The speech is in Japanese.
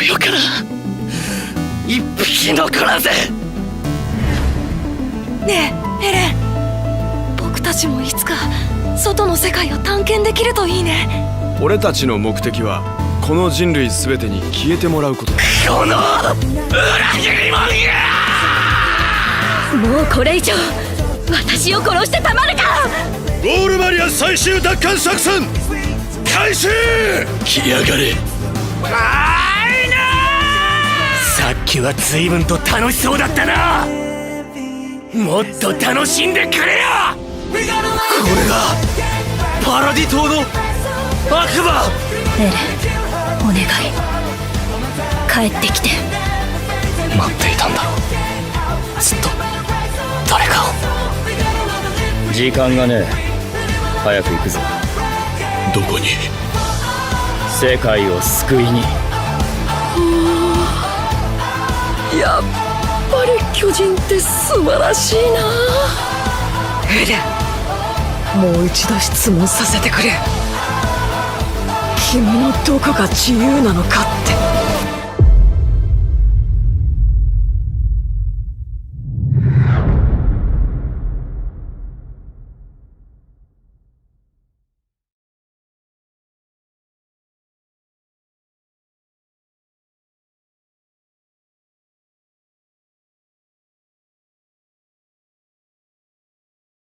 の世から一匹残らずねえエレン。僕たちもいつか外の世界を探検できるといいね。俺たちの目的はこの人類全てに消えてもらうこと。だこの裏切り者がもうこれ以上私を殺してたまるか。ロールマリア最終奪還作戦開始！来やがれさっきは随分と楽しそうだったな。もっと楽しんでくれよ。これがパラディ島の悪魔。エレンお願い。帰ってきて。待っていたんだ。ろうずっと誰かを。時間がねえ。早く行くぞ。どこに？世界を救いにやっぱり巨人って素晴らしいな。エレンもう一度質問させてくれ。君のどこが自由なのかって。